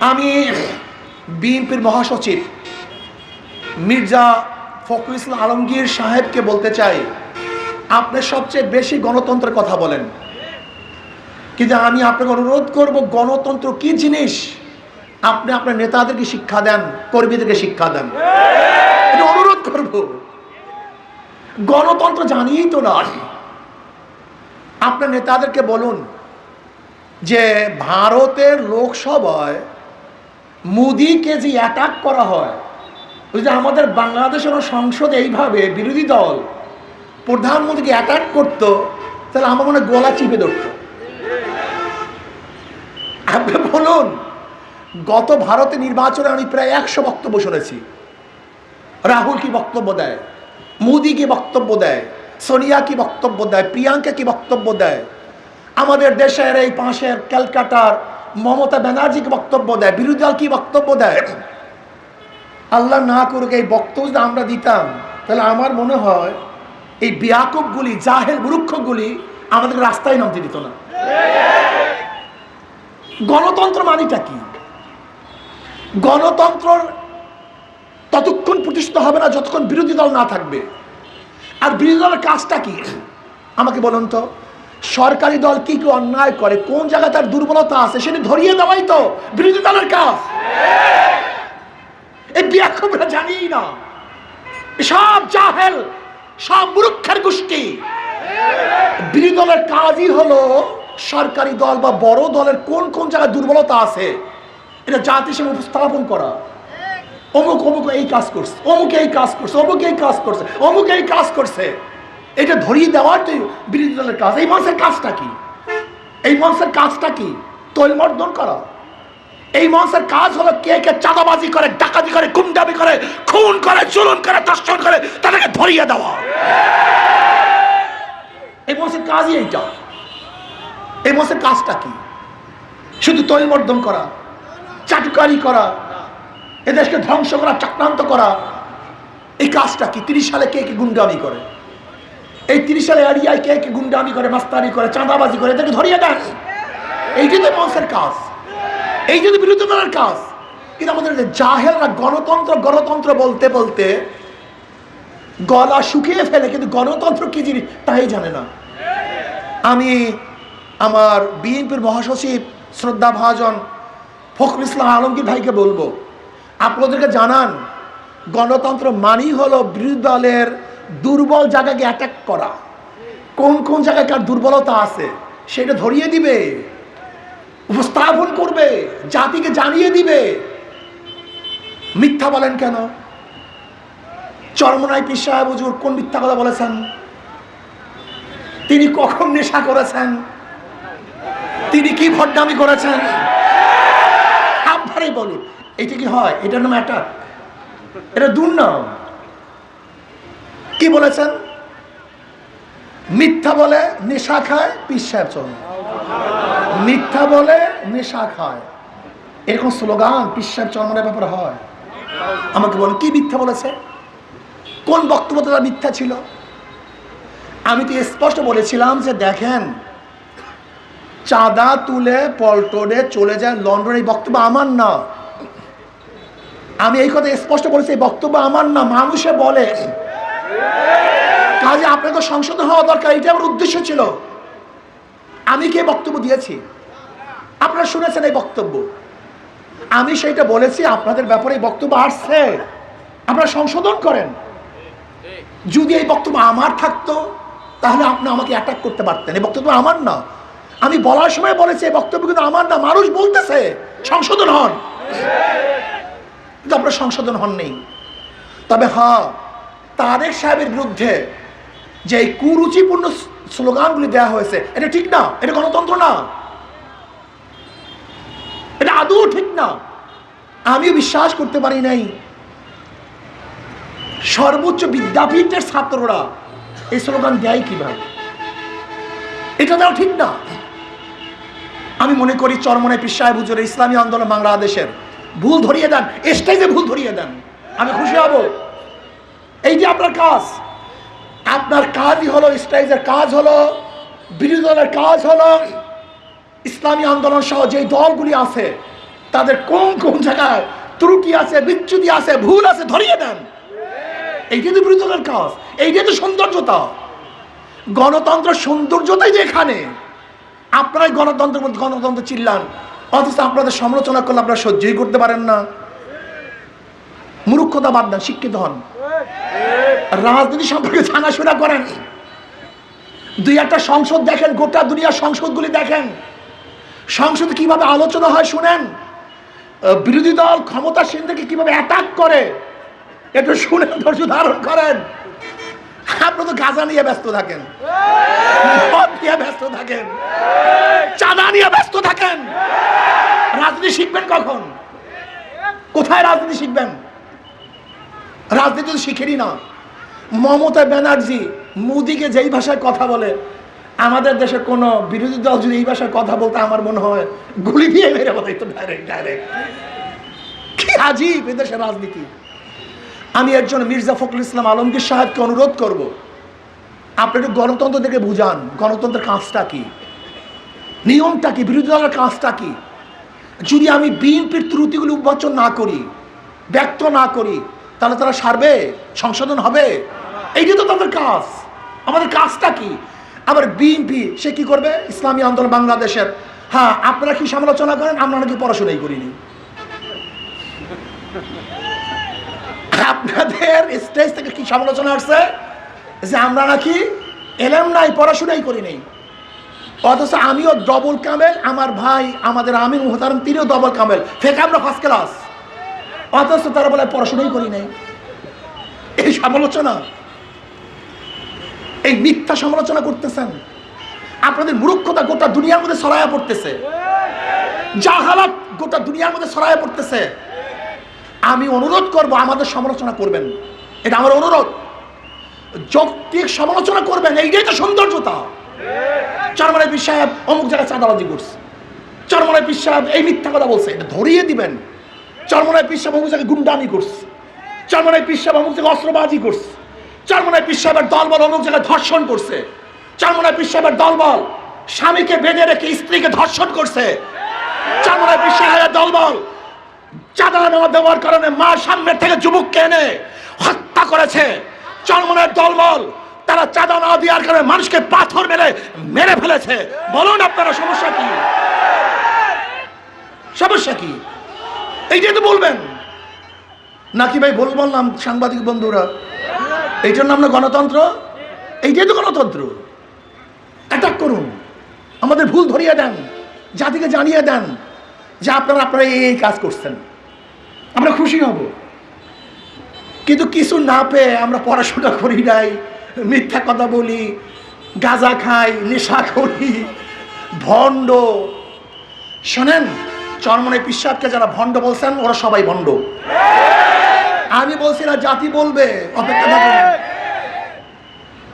আমি বিএনপির মহাসচিব মির্জা ফখরুল ইসলাম আলমগীর সাহেবকে বলতে চাই, আপনি সবচেয়ে বেশি গণতন্ত্রের কথা বলেন। কিন্তু আমি আপনাকে অনুরোধ করব, গণতন্ত্র কি জিনিস? আপনি আপনার নেতাদেরকে শিক্ষা দেন, কর্মীদেরকে শিক্ষা দেন। অনুরোধ করব। গণতন্ত্র জানিয়েই তো না আপনার নেতাদেরকে বলুন যে ভারতের লোকসভায় মোদিকে যে অ্যাটাক করা হয়, ওই যে আমাদের বাংলাদেশের সংসদে এইভাবে বিরোধী দল প্রধানমন্ত্রীকে অ্যাটাক করতো, তাহলে আমার মনে গলা চিপে ধরত। আপনি বলুন, গত ভারতে নির্বাচনে আমি প্রায় একশো বক্তব্য শুনেছি। রাহুল কি বক্তব্য দেয়? মোদি কি বক্তব্য দেয়? সোনিয়া কি বক্তব্য দেয়? প্রিয়াঙ্কা কি বক্তব্য দেয়? আমাদের দেশের এই পাশের ক্যালকাটার মমতা ব্যানার্জি বক্তব্য দেয়, বিরোধী দল কি বক্তব্য দেয়? আল্লাহ না করুক এই বক্তব্য আমরা দিতাম, তাহলে আমার মনে হয় এই বিয়াকুবগুলি, জাহেল মূর্খগুলি আমাদের রাস্তায় নামতে দিত না। গণতন্ত্র মানিটা কি? গণতন্ত্র ততক্ষণ প্রতিষ্ঠিত হবে না যতক্ষণ বিরোধী দল না থাকবে। আর বিরোধী দলের কাজটা কি? আমাকে বলুন তো। সরকারি দল কি কি অন্যায় করে? কোন জায়গায় তার দুর্বলতা আছে? সেটা ধরিয়ে দেওয়াই তো বিরোধী দলের কাজ। এই বিয়াক্ষরা জানিই না। সব জাহেল, সব মূর্খের গোষ্ঠী। বিরোধী দলের কাজই হলো সরকারি দল বা বড় দলের কোন কোন জায়গায় দুর্বলতা আছে, এটা জাতি হিসেবে উপস্থাপন করা। অমুক অমুক এই কাজ করছে, অমুক এই কাজ করছে, অমুক এই কাজ করছে, অমুক এই কাজ করছে। এটা ধরিয়ে দেওয়ার তো বিরোধী দলের কাজ, এই মানুষের কাজটা কি? এই মানুষের কাজটা কি? তৈলমর্দন করা। এই মানুষের কাজ হলো কে কে চাঁদাবাজি করে, ডাকাতি করে, গুন্ডামি করে, খুন করে চুলন করে দর্শন করে, তাদেরকে ধরিয়ে দেওয়া। এই মানুষের কাজই এইটা। এই মানুষের কাজটা কি? শুধু তৈলমর্দন করা, চাটুকারি করা, এদেশকে ধ্বংস করা চক্রান্ত করা, এই কাজটা কি? তিরিশ সালে কে কে গুন্ডামি করে? এই তিরিশ সালে এরিয়ায় কে কে গুন্ডামি করে, মাস্তানি করে, চাঁদাবাজি করে, এদেরকে ধরিয়ে দেন। এইটি তো মানুষের কাজ, এই যদি বিরোধী দলের কাজ, কিন্তু আমাদের জাহেলরা গণতন্ত্র গণতন্ত্র বলতে বলতে গলা শুকিয়ে ফেলে, কিন্তু গণতন্ত্র কি জিনিস তাই জানে না। আমি আমার বিএনপির মহাসচিব শ্রদ্ধা ভাজন ফখরুল ইসলাম আলমগীর ভাইকে বলব, আপনাদেরকে জানান, গণতন্ত্র মানেই হলো বিরোধী দলের দুর্বল জায়গাকে অ্যাটাক করা। কোন কোন জায়গায় কার দুর্বলতা আছে, সেটা ধরিয়ে দিবে, উপস্থাপন করবে, জাতিকে জানিয়ে দিবে। মিথ্যা বলেন কেন? চরমনাই পীর সাহেব হুজুর কোন মিথ্যা কথা বলেছেন? তিনি কখন নেশা করেছেন? তিনি কি ভণ্ডামি করেছেন? আপনারাই বলুন। এটা কি হয়? এটার নাম অ্যাটাক এটা দুর্নাম। কি বলেছেন? মিথ্যা বলে নেশা খায় পীর চল মিথ্যা বলে নেশা খায়। এরকম স্লোগান পীর চরমনের ব্যাপারে হয়। আমাকে বলেন, কি মিথ্যা বলেছে? কোন বক্তব্য তারা মিথ্যা ছিল? আমি তো স্পষ্ট বলেছিলাম যে দেখেন, চাঁদা তুলে পল্টনে চলে যায় লন্ডন এই বক্তব্য আমার না। আমি এই কথা স্পষ্ট বলেছি, এই বক্তব্য আমার না। মানুষে বলে কাজে আপনাকে সংশোধন হওয়া দরকার, এটা আমার উদ্দেশ্য ছিল। আমি কি বক্তব্য দিয়েছি? আপনারা শুনেছেন এই বক্তব্য। আমি সেইটা বলেছি, আপনাদের ব্যাপারে এই বক্তব্য আসছে। আপনারা সংশোধন করেন। যদি এই বক্তব্য আমার থাকতো, তাহলে আপনি আমাকে অ্যাটাক করতে পারতেন। এই বক্তব্য আমার না। আমি বলার সময় বলেছি, এই বক্তব্য কিন্তু আমার না, মানুষ বলতেছে, সংশোধন হন। কিন্তু আপনার সংশোধন হন নেই তবে হ্যাঁ তারেক সাহেবের বিরুদ্ধে যে এই কুরুচিপূর্ণ স্লোগানগুলি দেওয়া হয়েছে, এটা ঠিক না, এটা গণতন্ত্র না। এটা আদৌ ঠিক না। আমিও বিশ্বাস করতে পারি নাই। সর্বোচ্চ বিদ্যাপীঠের ছাত্ররা এই স্লোগান দেয় কীভাবে? এটা দেওয়া ঠিক না। আমি মনে করি চরমনে পিসায় হুজুর ইসলামী আন্দোলন বাংলাদেশের ভুল ধরিয়ে দেন, স্টেজে ভুল ধরিয়ে দেন। আমি খুশি হব। এই যে আপনার কাজ, আপনার কাজই হলো স্টেজের কাজ হলো বিরোধী দলের কাজ হলো, ইসলামী আন্দোলন সহ যে দলগুলি আছে, তাদের কোন কোন জায়গায় ত্রুটি আছে, বিচ্যুতি আছে, ভুল আছে, ধরিয়ে দেন। এইটাই তো বিরোধী দলের কাজ, এইটাই তো সৌন্দর্যতা। গণতন্ত্র সৌন্দর্যতাই যে এখানে, আপনারাই গণতন্ত্রের মধ্যে গণতন্ত্র চিল্লান, অথচ আপনাদের সমালোচনা করলে আপনারা সহ্যই করতে পারেন না। মূর্খতা বাদ দেন, শিক্ষিত হন। রাজনীতি সম্পর্কে জানাশোনা করেন। দুই একটা সংসদ দেখেন, গোটা দুনিয়ার সংসদগুলি দেখেন। সংসদে কীভাবে আলোচনা হয় শুনেন। বিরোধী দল ক্ষমতাসীনদেরকে কীভাবে অ্যাটাক করে, একটু শুনেন ধৈর্য ধারণ করেন। আপনি তো গাঁজা নিয়ে ব্যস্ত থাকেন। নিয়ে ব্যস্ত থাকেন। চাঁদা নিয়ে ব্যস্ত থাকেন। রাজনীতি শিখবেন কখন? কোথায় রাজনীতি শিখবেন? রাজনীতি তো শিখেনি না। মমতা ব্যানার্জি মোদিকে যেই ভাষায় কথা বলে, আমাদের দেশে কোনো বিরোধী দল যদি এই ভাষায় কথা বলতে আমার মনে হয় গুলি দিয়ে মেরে বলে তো ডাইরেক্ট ডাইরেক্ট কি আজীব এদেশের রাজনীতি। আমি একজন মির্জা ফখরুল ইসলাম আলমগীর সাহেবকে অনুরোধ করব, আপনি একটু গণতন্ত্র থেকে বুঝান, গণতন্ত্রের কাজটা কি? নিয়মটা কি? বিরোধী দলের কাজটা কি? যদি আমি বিএনপির ত্রুটিগুলো উন্মোচন না করি ব্যক্ত না করি তাহলে তারা সারবে? সংশোধন হবে? এইটা তো তাদের কাজ। আমাদের কাজটা কি? আবার বিএনপি, সে কি করবে? ইসলামী আন্দোলন বাংলাদেশের। হ্যাঁ আপনারা কি সমালোচনা করেন? আমরা নাকি পড়াশোনাই করিনি। আপনাদের স্টেজ থেকে কি সমালোচনা আসছে? যে আমরা নাকি এলাম নাই, পড়াশোনাই করি নাই অথচ আমিও ডবল কামেল আমার ভাই, আমাদের আমির মোহতারম, তিনিও ডবল কামেল ফেকে, আমরা ফার্স্ট ক্লাস অথচ তারা বলে পড়াশোনাই করি নাই। এই সমালোচনা, এই মিথ্যা সমালোচনা করতেছেন। আপনাদের মূর্খতা গোটা দুনিয়ার মধ্যে ছড়ায়া পড়তেছে। জাহালাত গোটা দুনিয়ার মধ্যে ছড়ায়া পড়তেছে। আমি অনুরোধ করব, আমাদের সমালোচনা করবেন। এটা আমার অনুরোধ। যৌক্তিক সমালোচনা করবেন, এইটাই তো সৌন্দর্যতা। চরমনায় পীর অমুক জায়গায় চাঁদাবাজি করছে। চরমনায় পীর এই মিথ্যা কথা বলছে, এটা ধরিয়ে দিবেন। চরমনায় পীর সাহেব অমুক জায়গায় গুন্ডামি করছে। চরমনায় পীর সাহেব অমুক অস্ত্রবাজি করছে। চরমনায় পীর সাহেবের দলবল অমুক জায়গায় ধর্ষণ করছে। চরমনায় পীর সাহেবের দলবল স্বামীকে বেঁধে রেখে স্ত্রীকে ধর্ষণ করছে। চরমনায় পীর সাহেবের দলবল চাঁদা নেওয়া দেওয়ার কারণে মা সামনের থেকে যুবককে এনে হত্যা করেছে। চরমনের দলবল তারা চাঁদা না দেওয়ার কারণে মানুষকে পাথর মেরে মেরে ফেলেছে। বলুন আপনারা, সমস্যা কি? সমস্যা কি? এইটাই তো বলবেন। নাকি ভাই বল বললাম সাংবাদিক বন্ধুরা? এইটার নাম না গণতন্ত্র? এইটাই তো গণতন্ত্র। অ্যাটাক করুন। আমাদের ভুল ধরিয়ে দেন। জাতিকে জানিয়ে দেন যে আপনারা আপনারা এই কাজ করছেন। আমরা খুশি হব। কিন্তু কিছু না পেয়ে আমরা পড়াশোনা করি নাই, মিথ্যা কথা বলি, গাঁজা খাই, নেশা করি, ভণ্ড। শোনেন চরমনে পিসাবকে যারা ভণ্ড বলছেন, ওরা সবাই ভণ্ড। আমি বলছি না, জাতি বলবে। অপেক্ষা থাকুন